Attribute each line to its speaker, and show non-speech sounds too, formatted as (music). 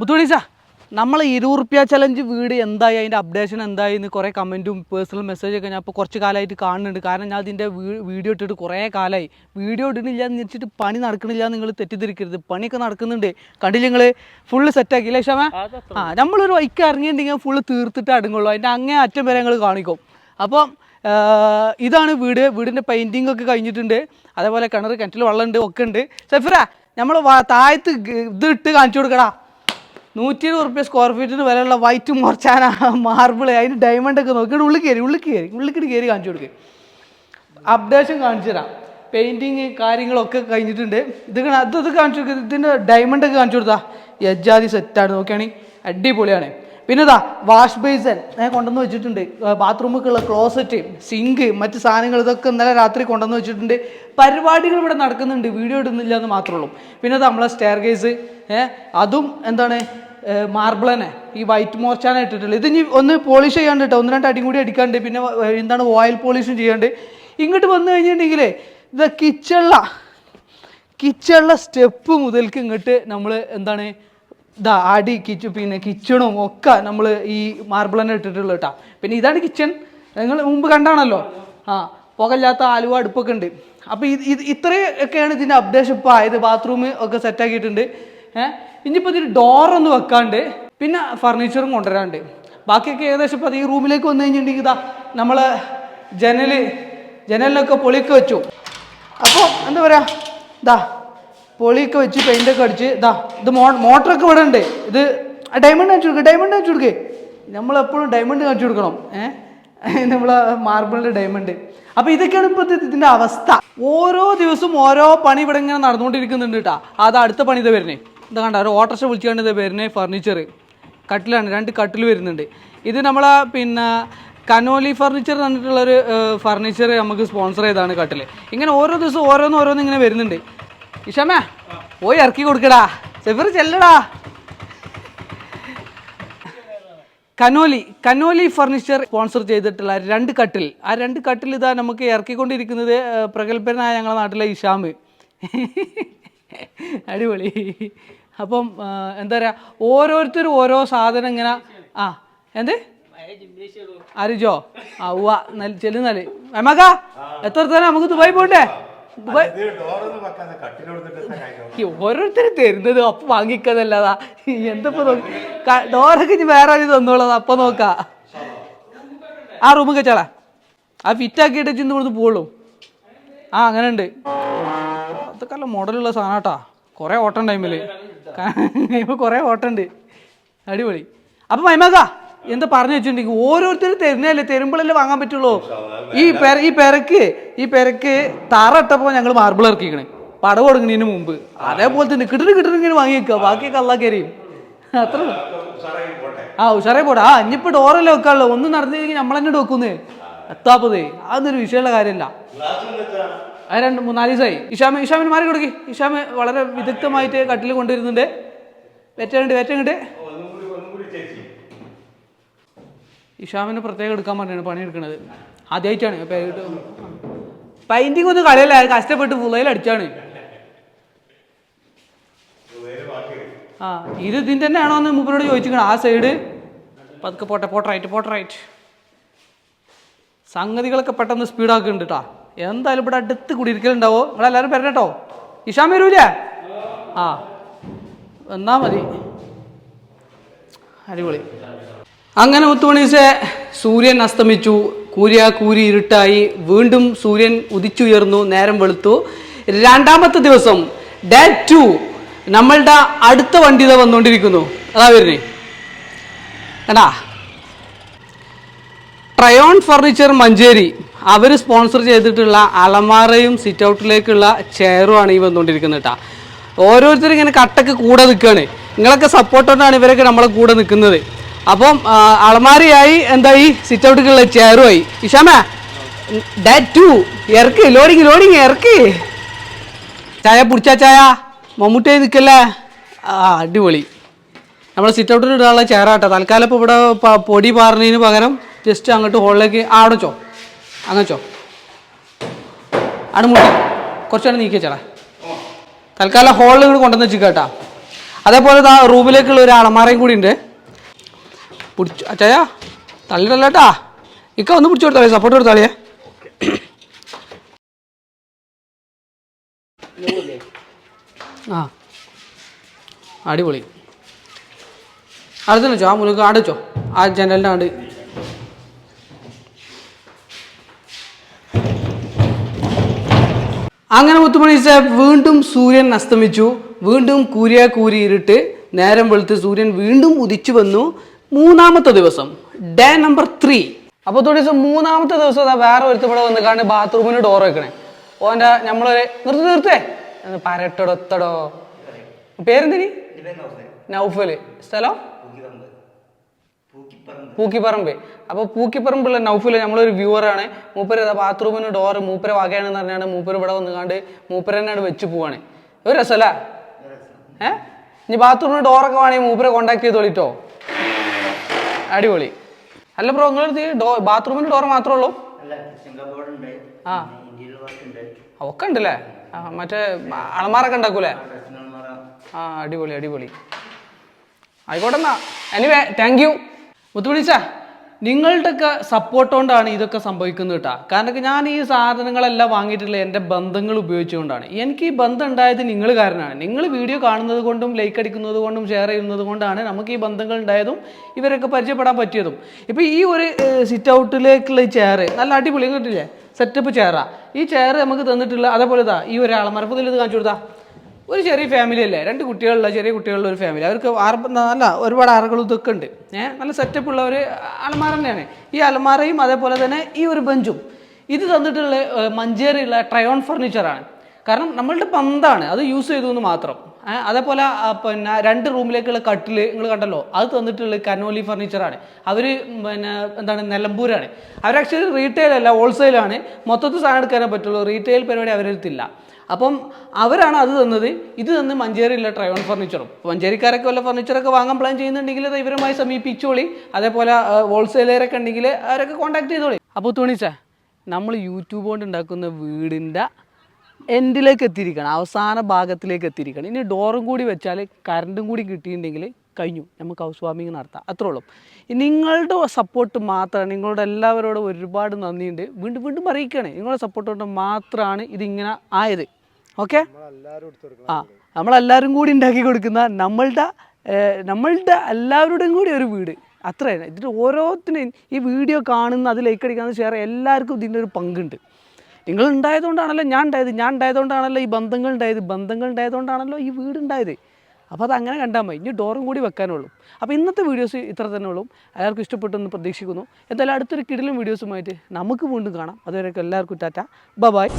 Speaker 1: ബുദ്ധുണീസ നമ്മൾ ഇരുപത് റുപ്യ ചലഞ്ച് വീട് എന്തായി? അതിന്റെ അപ്ഡേഷൻ എന്തായി? എന്ന് കുറേ കമന്റും പേഴ്സണൽ മെസ്സേജൊക്കെ ഞാൻ ഇപ്പോൾ കുറച്ച് കാലമായിട്ട് കാണുന്നുണ്ട്. കാരണം ഞാൻ അതിന്റെ വീഡിയോ ഇട്ടിട്ട് കുറേ കാലമായി വീഡിയോ ഇടുന്നില്ല എന്ന് വെച്ചിട്ട് പണി നടക്കുന്നില്ല നിങ്ങൾ തെറ്റിദ്ധരിക്കരുത്. പണിയൊക്കെ നടക്കുന്നുണ്ട്. കണ്ടില്ല നിങ്ങൾ ഫുള്ള് സെറ്റാക്കി അല്ലേ ക്ഷമ ആ നമ്മളൊരു വൈക്ക് ഇറങ്ങിയിട്ടുണ്ടെങ്കിൽ ഫുള്ള് തീർത്തിട്ട് അടുങ്ങുള്ളൂ അതിന്റെ അങ്ങേ അറ്റം വരെ ഞങ്ങൾ കാണിക്കും. അപ്പോൾ ഇതാണ് വീട്. വീടിന്റെ പെയിന്റിംഗ് ഒക്കെ കഴിഞ്ഞിട്ടുണ്ട്. അതേപോലെ കിണർ കിണറ്റിൽ വെള്ളമുണ്ട് ഒക്കെ ഉണ്ട്. സെഫിറ നമ്മൾ താഴത്ത് ഇത് ഇട്ട് കാണിച്ചു കൊടുക്കടാ. നൂറ്റി ഇരുപത് റുപ്യ സ്ക്വയർ ഫീറ്റിന് വിലയുള്ള വൈറ്റ് മോർച്ചാന മാർബിൾ അതിന് ഡയമണ്ട് ഒക്കെ നോക്കി. ഉള്ളിൽ കയറി ഉള്ളിൽ കയറി ഉള്ളിക്കിട്ട് കയറി കാണിച്ചു കൊടുക്കുക അപ്ഡേഷൻ കാണിച്ചു തരാം. പെയിന്റിങ് കാര്യങ്ങളൊക്കെ കഴിഞ്ഞിട്ടുണ്ട്. ഇത് അത് ഇത് ഇത് കാണിച്ചു കൊടുക്കുക ഇതിന്റെ ഡയമണ്ട് ഒക്കെ കാണിച്ചു കൊടുത്താ. യജാതി സെറ്റാണ് നോക്കുകയാണെങ്കിൽ അടിപൊളിയാണ്. പിന്നെ ഇതാ വാഷ് ബേസൻ ഞാൻ കൊണ്ടുവന്ന് വെച്ചിട്ടുണ്ട്. ബാത്റൂമൊക്കെയുള്ള ക്ലോസറ്റ് സിങ്ക് മറ്റ് സാധനങ്ങൾ ഇതൊക്കെ ഇന്നലെ രാത്രി കൊണ്ടുവന്ന് വെച്ചിട്ടുണ്ട്. പരിപാടികൾ ഇവിടെ നടക്കുന്നുണ്ട്. വീഡിയോ ഇടുന്നില്ല എന്ന് മാത്രമേ ഉള്ളൂ. പിന്നെ ഇത് നമ്മളെ സ്റ്റെയർ കേസ് അതും എന്താണ്? മാർബിൾ തന്നെ ഈ വൈറ്റ് മോർച്ചാണ് ഇട്ടിട്ടുള്ളത് ഇത് ഇനി ഒന്ന് പോളിഷ് ചെയ്യാണ്ട് കേട്ടോ ഒന്ന് രണ്ട് അടിയും കൂടി അടിക്കാണ്ട് പിന്നെ എന്താണ് ഓയിൽ പോളിഷും ചെയ്യാണ്ട്. ഇങ്ങോട്ട് വന്നു കഴിഞ്ഞിട്ടുണ്ടെങ്കിൽ ഇത് കിച്ചള്ള കിച്ചണിലെ സ്റ്റെപ്പ് മുതൽക്ക് ഇങ്ങോട്ട് നമ്മൾ എന്താണ് ഇതാ അടി കിച്ച് പിന്നെ കിച്ചണും ഒക്കെ നമ്മൾ ഈ മാർബിളനെ ഇട്ടിട്ടുള്ളത് കേട്ടോ പിന്നെ ഇതാണ് കിച്ചൺ. നിങ്ങൾ മുമ്പ് കണ്ടാണല്ലോ. ആ പുകയില്ലാത്ത ആലുവ അടുപ്പൊക്കെ ഉണ്ട്. അപ്പോൾ ഇത് ഇത് ഇത്രയൊക്കെയാണ് ഇതിന്റെ അപ്ഡേഷൻ. ഇപ്പോൾ ആയത് ബാത്റൂം ഒക്കെ സെറ്റാക്കിയിട്ടുണ്ട് ഏഹ് ഇനിയിപ്പോൾ ഇതിൽ ഡോറൊന്നും വെക്കാണ്ട് പിന്നെ ഫർണിച്ചറും കൊണ്ടുവരാണ്ട്. ബാക്കിയൊക്കെ ഏകദേശം ഇപ്പോൾ ഈ റൂമിലേക്ക് വന്നു കഴിഞ്ഞിട്ടുണ്ടെങ്കിൽ ഇതാ നമ്മൾ ജനൽ ജനലിനൊക്കെ പൊളിയൊക്കെ വെച്ചു. അപ്പോൾ എന്താ പറയുക ഇതാ പൊളിയൊക്കെ വെച്ച് പെയിന്റൊക്കെ അടിച്ച് ഇതാ ഇത് മോ മോട്ടറൊക്കെ ഇവിടെ ഉണ്ട്. ഇത് ഡയമണ്ട് കാണിച്ചു കൊടുക്കുക ഡയമണ്ട് കാണിച്ചു കൊടുക്കേ. നമ്മളെപ്പോഴും ഡയമണ്ട് കാണിച്ചു കൊടുക്കണം. ഏഹ് നമ്മളെ മാർബിളിന്റെ ഡയമണ്ട് അപ്പോൾ ഇതൊക്കെയാണ് ഇപ്പോഴത്തെ ഇതിന്റെ അവസ്ഥ. ഓരോ ദിവസവും ഓരോ പണി ഇവിടെ ഇങ്ങനെ നടന്നുകൊണ്ടിരിക്കുന്നുണ്ട് കേട്ടോ. അത് അടുത്ത പണി ഇത് വരുന്നേ. ഇത് കണ്ട? ഒരു ഓട്ടർഷ വിളിച്ചുകൊണ്ട് ഇതാ വരുന്നേ ഫർണിച്ചർ കട്ടിലാണ് രണ്ട് കട്ടിൽ വരുന്നുണ്ട്. ഇത് നമ്മളെ പിന്നെ കനോലി ഫർണിച്ചർ തന്നിട്ടുള്ളൊരു ഫർണിച്ചർ നമുക്ക് സ്പോൺസർ ചെയ്താണ് കട്ടിൽ ഇങ്ങനെ ഓരോ ദിവസവും ഓരോന്ന് ഓരോന്ന് ഇങ്ങനെ വരുന്നുണ്ട്. ഇഷമേ പോയി ഇറക്കി കൊടുക്കടാ. സെഫിർ ചെല്ലടാ. കനോലി കനോലി ഫർണിച്ചർ സ്പോൺസർ ചെയ്തിട്ടുള്ള രണ്ട് കട്ടിൽ. ആ രണ്ട് കട്ടിൽ ഇതാ നമുക്ക് ഇറക്കിക്കൊണ്ടിരിക്കുന്നത് പ്രഗത്ഭനായ ഞങ്ങളുടെ നാട്ടിലെ ഇഷാമ് അടിപൊളി. അപ്പം എന്താ പറയുക ഓരോരുത്തരും ഓരോ സാധനം ഇങ്ങനെ ആ എന്ത്? ആരിജോ ആ ഉവ്വ നല്ല ചെല്ലുന്നാൽ എമക എത്ര തന്നെ നമുക്ക് ദുബായി പോണ്ടേ? ദുബായ് ഓരോരുത്തരും തരുന്നത് അപ്പൊ വാങ്ങിക്കതല്ലതാ. എന്തപ്പോ നോക്കി? ഡോറൊക്കെ ഇനി വേറെ ആരും തന്നോളാം. അപ്പൊ നോക്കാ. ആ റൂമ് കച്ചാളാ ആ ഫിറ്റ് ആക്കിയിട്ട് ചിന്ത കൊടുത്ത് പോവുള്ളൂ. ആ അങ്ങനെ ഉണ്ട് അതൊക്കെ നല്ല മോഡലുള്ള സാധനം കേട്ടാ കുറേ ഓട്ടം ടൈമിൽ (laughs) ഇപ്പൊ കുറേ ഓട്ടം ഉണ്ട് അടിപൊളി. അപ്പൊ മൈമക എന്താ പറഞ്ഞു വെച്ചിട്ടുണ്ടെങ്കിൽ ഓരോരുത്തർ തരുന്നതല്ലേ തരുമ്പോഴല്ലേ വാങ്ങാൻ പറ്റുള്ളൂ. ഈ പെര ഈ പെരക്ക് ഈ പെരക്ക് തറട്ടപ്പോൾ ഞങ്ങൾ മാർബിൾ ഇറക്കിക്കണേ. പടവ് കൊടുക്കുന്നതിന് മുമ്പ്. അതേപോലെ തന്നെ കിട്ടണ ഇങ്ങനെ വാങ്ങി വെക്കുക ബാക്കിയൊക്കെ അല്ലാ കയറിയും അത്ര. ആ ഉഷാറായി പോടാ ആ ഇനിയിപ്പോ ഡോറല്ലേ വെക്കാനുള്ളൂ ഒന്നും നടന്നില്ലെങ്കിൽ നമ്മൾ തന്നെ വെക്കുന്നേ എത്താപ്പതേ അതൊന്നൊരു വിഷയമുള്ള കാര്യമല്ല അത് രണ്ട് മൂന്നാൽ ദിവസമായി. ഇഷാമ ഇഷാമിന് മാറി കൊടുക്കി. ഇഷാമ വളരെ വിദഗ്ധമായിട്ട് കട്ടിൽ കൊണ്ടുവരുന്നുണ്ട്. വെറ്റുണ്ട് വെറ്റുണ്ട് ഇഷാമിന് പ്രത്യേകം എടുക്കാൻ പറഞ്ഞാണ് പണി എടുക്കണത്. ആദ്യമായിട്ടാണ്. പെയിന്റിങ് ഒന്നും കളയല്ല കഷ്ടപ്പെട്ട് ഫുള്ളയിൽ അടിച്ചാണ്. ആ ഇത് ഇതിന്റെ തന്നെ ആണോ എന്ന് മൂപ്പരോട് ചോദിച്ചിരിക്കണം. ആ സൈഡ് പതുക്കെ പോട്ടെ പോട്ടെ റൈറ്റ് പോട്ടെ റൈറ്റ് സംഗതികളൊക്കെ പെട്ടെന്ന് സ്പീഡാക്കുന്നുണ്ട് കേട്ടോ എന്തായാലും ഇവിടെ അടുത്ത് കുടിയിരിക്കലുണ്ടാവോ? നിങ്ങളെല്ലാവരും വരണം കേട്ടോ. ഇഷാൻ വരൂലേ? ആ. എന്നാ മതി. അടിപൊളി. അങ്ങനെ മുത്തുമണീസെ സൂര്യൻ അസ്തമിച്ചു. കൂരിയ കൂരി ഇരുട്ടായി. വീണ്ടും സൂര്യൻ ഉദിച്ചുയർന്നു. നേരം വെളുത്തു. രണ്ടാമത്തെ ദിവസം ഡേ ടു നമ്മളുടെ അടുത്ത വണ്ടി ഇതാ വന്നുകൊണ്ടിരിക്കുന്നു. അതാ വരുന്നേ. കണ്ടാ? Trion furniture Manjeri. അവർ സ്പോൺസർ ചെയ്തിട്ടുള്ള അലമാറയും സിറ്റ് ഔട്ടിലേക്കുള്ള ചെയറുമാണ് ഈ വന്നുകൊണ്ടിരിക്കുന്നത് കേട്ടോ ഓരോരുത്തരും ഇങ്ങനെ കട്ടക്ക് കൂടെ നിൽക്കുകയാണ് നിങ്ങളൊക്കെ സപ്പോർട്ടോണ്ടാണ് ഇവരൊക്കെ നമ്മളെ കൂടെ നിൽക്കുന്നത് അപ്പം ആ, അലമാരയായി എന്തായി? സിറ്റ് ഔട്ടിലുള്ള ചെയറുമായി ഇഷാമ ഡാറ്റ് ടു ലോഡിങ് ലോഡിങ് ഇറക്ക്. ചായ പിടിച്ചാ ചായ? മമ്മൂട്ടിയായി നിൽക്കല്ലേ ആ അടിപൊളി. നമ്മൾ സിറ്റ് ഔട്ടിൽ ഇടാനുള്ള ചെയറാട്ടോ തൽക്കാലം ഇപ്പോൾ ഇവിടെ പൊടി പാറുന്നതിന് പകരം ജസ്റ്റ് അങ്ങോട്ട് ഹോളിലേക്ക് ആടച്ചോ അങ്ങനെ വെച്ചോ അവിടെ മുട്ടി കുറച്ചുകൂടെ ചേട്ടാ തൽക്കാലം ഹോളിൽ ഇങ്ങോട്ട് കൊണ്ടുവന്ന് വെച്ചു കേട്ടാ അതേപോലെ ആ റൂമിലേക്കുള്ള ഒരു അളമാറയും കൂടി ഉണ്ട്. പിടിച്ചു അച്ചായ തള്ളിടല്ലേട്ടാ. ഇക്ക ഒന്ന് പിടിച്ചു കൊടുത്താളേ സപ്പോർട്ട് കൊടുത്താളിയേ ആ. അടിപൊളി. അടുത്ത് വെച്ചോ ആ മുലക്ക് ആടെ വെച്ചോ. ആ ജനലിന്റെ ആണ്ട് അങ്ങനെ മുത്തുമണി സാഹബ് വീണ്ടും സൂര്യൻ അസ്തമിച്ചു. വീണ്ടും കൂരിയ കൂരി ഇരുട്ട്. നേരം വെളുത്ത് സൂര്യൻ വീണ്ടും ഉദിച്ചു വന്നു. മൂന്നാമത്തെ ദിവസം ഡേ നമ്പർ ത്രീ അപ്പോൾ തൊട്ട് ദിവസം മൂന്നാമത്തെ ദിവസം അതാ വേറെ ഒരുത്ത് ഇവിടെ വന്ന് കാണി ബാത്റൂമിന് ഡോർ വെക്കണേ. ഓന്റെ നമ്മളൊരു നിർത്തി നിർത്തേ. പരട്ടടത്തടോ പരട്ടടൊത്തടോ പേരെന്തിനി? നൗഫൽ. സ്ഥലം? പൂക്കിപ്പറമ്പ്. അപ്പോൾ പൂക്കിപ്പറമ്പുള്ള നൗഫിൽ നമ്മളൊരു വ്യൂവറാണ്. മൂപ്പര് ബാത്റൂമിന് ഡോറ് മൂപ്പര് വകയാണെന്ന് പറഞ്ഞാണ് മൂപ്പര് ഇവിടെ വന്ന് കണ്ട് മൂപ്പര് തന്നെയാണ് വെച്ച് പോവാണ്. ഒരു രസമല്ല ഏ? ഇനി ബാത്റൂമിന് ഡോറൊക്കെ വേണമെങ്കിൽ മൂപ്പരെ കോണ്ടാക്ട് ചെയ്തോളിട്ടോ അടിപൊളി. അല്ല ബ്രോ നിങ്ങളടുത്ത് ഡോ ബാത്റൂമിന് ഡോർ മാത്രമേ ഉള്ളൂ? ആ. ഒക്കെ ഉണ്ടല്ലേ? ആ മറ്റേ അളമാറൊക്കെ ഉണ്ടാക്കൂലേ ആ അടിപൊളി അടിപൊളി. ആയിക്കോട്ടെ എന്നാ എനിവേ താങ്ക് യു മുത്തുപിടിച്ച നിങ്ങളുടെയൊക്കെ സപ്പോർട്ട് കൊണ്ടാണ് ഇതൊക്കെ സംഭവിക്കുന്നത് കേട്ടോ. കാരണം ഞാൻ ഈ സാധനങ്ങളെല്ലാം വാങ്ങിയിട്ടുള്ള എന്റെ ബന്ധങ്ങൾ ഉപയോഗിച്ചുകൊണ്ടാണ്. എനിക്ക് ഈ ബന്ധം ഉണ്ടായത് നിങ്ങൾ കാരണമാണ് നിങ്ങൾ വീഡിയോ കാണുന്നത് കൊണ്ടും ലൈക്ക് അടിക്കുന്നത് കൊണ്ടും ഷെയർ ചെയ്യുന്നത് കൊണ്ടാണ് നമുക്ക് ഈ ബന്ധങ്ങൾ ഉണ്ടായതും ഇവരൊക്കെ പരിചയപ്പെടാൻ പറ്റിയതും. ഇപ്പോൾ ഈ ഒരു സിറ്റ് ഔട്ടിലേക്കുള്ള ഈ ചെയർ നല്ല അടിപൊളി കേട്ടില്ലേ സെറ്റപ്പ് ചെയറാണ് ഈ ചെയർ നമുക്ക് തന്നിട്ടുള്ള അതേപോലെ ഇതാ ഈ ഒരു ആളമരപ്പത്തിൽ ഇത് കാണിച്ചു കൊടുത്താ. ഒരു ചെറിയ ഫാമിലി അല്ലേ? രണ്ട് കുട്ടികളുള്ള ചെറിയ കുട്ടികളുള്ള ഒരു ഫാമിലി അവർക്ക് ആറ് നല്ല ഒരുപാട് അറകളും ഇതൊക്കെ ഉണ്ട്. ഏഹ് നല്ല സെറ്റപ്പ് ഉള്ള ഒരു അലമാര തന്നെയാണ്. ഈ അലമാരയും അതേപോലെ തന്നെ ഈ ഒരു ബെഞ്ചും. ഇത് തന്നിട്ടുള്ള മഞ്ചേരിയുള്ള ട്രയോൺ ഫർണിച്ചറാണ് കാരണം നമ്മളുടെ പന്താണ്. അത് യൂസ് ചെയ്തു എന്ന് മാത്രം. അതേപോലെ പിന്നെ രണ്ട് റൂമിലേക്കുള്ള കട്ടിൽ നിങ്ങൾ കണ്ടല്ലോ. അത് തന്നിട്ടുള്ള കനോലി ഫർണിച്ചറാണ് അവർ പിന്നെ എന്താണ് നിലമ്പൂരാണ്. അവർ ആക്ച്വലി റീറ്റെയിൽ അല്ല ഹോൾസെയിലാണ് മൊത്തത്തിൽ സാധനം എടുക്കാനേ പറ്റുള്ളൂ. റീറ്റെയിൽ പരിപാടി അവരെടുത്തില്ല. അപ്പം അവരാണ് അത് തന്നത്. ഇത് തന്ന് മഞ്ചേരിയിലെ ട്രയോൺ ഫർണിച്ചറും മഞ്ചേരിക്കാരൊക്കെ വല്ല ഫർണിച്ചറൊക്കെ വാങ്ങാൻ പ്ലാൻ ചെയ്യുന്നുണ്ടെങ്കിൽ ഇവരുമായി സമീപിച്ചോളി. അതേപോലെ ഹോൾസെയിലറൊക്കെ ഉണ്ടെങ്കിൽ അവരൊക്കെ കോൺടാക്ട് ചെയ്തോളി. അപ്പോൾ തുണിച്ചാ നമ്മൾ യൂട്യൂബ് കൊണ്ട് ഉണ്ടാക്കുന്ന വീടിന്റെ എൻഡിലേക്ക് എത്തിയിരിക്കണം. അവസാന ഭാഗത്തിലേക്ക് എത്തിയിരിക്കണം. ഇനി ഡോറും കൂടി വെച്ചാൽ കറണ്ടും കൂടി കിട്ടിയിട്ടുണ്ടെങ്കിൽ കഴിഞ്ഞു. നമുക്ക് ഹൗസ് വാമിങ് നടത്താം. അത്രേ ഉള്ളൂ. നിങ്ങളുടെ സപ്പോർട്ട് മാത്രമാണ് നിങ്ങളുടെ എല്ലാവരോടും ഒരുപാട് നന്ദിയുണ്ട്. വീണ്ടും വീണ്ടും അറിയിക്കുകയാണ്. നിങ്ങളുടെ സപ്പോർട്ട് കൊണ്ട് മാത്രമാണ് ഇതിങ്ങനെ ആയത്. ഓക്കെ? ആ നമ്മളെല്ലാവരും കൂടി ഉണ്ടാക്കി കൊടുക്കുന്ന നമ്മളുടെ നമ്മളുടെ എല്ലാവരുടെയും കൂടി ഒരു വീട്. അത്രയാണ് ഇതിന്റെ ഓരോത്തിനും ഈ വീഡിയോ കാണുന്ന അത് ലൈക്ക് അടിക്കാന്ന് ഷെയർ എല്ലാവർക്കും ഇതിന്റെ ഒരു പങ്കുണ്ട്. നിങ്ങൾ ഉണ്ടായതുകൊണ്ടാണല്ലോ ഞാൻ ഉണ്ടായത്. ഞാൻ ഉണ്ടായതുകൊണ്ടാണല്ലോ ഈ ബന്ധങ്ങൾ ഉണ്ടായത്. ബന്ധങ്ങൾ ഉണ്ടായതുകൊണ്ടാണല്ലോ ഈ വീട് ഉണ്ടായത്. അപ്പോൾ അത് അങ്ങനെ കണ്ടാൽ മതി. ഇനി ഡോറും കൂടി വെക്കാനുള്ളൂ. അപ്പോൾ ഇന്നത്തെ വീഡിയോസ് ഇത്ര തന്നെ ഉള്ളൂ. എല്ലാവർക്കും ഇഷ്ടപ്പെട്ടെന്ന് പ്രതീക്ഷിക്കുന്നു. എന്തായാലും അടുത്തൊരു കിടിലും വീഡിയോസുമായിട്ട് നമുക്ക് വീണ്ടും കാണാം. അതുവരെയൊക്കെ എല്ലാവർക്കും ടാറ്റ. ബ ബായ്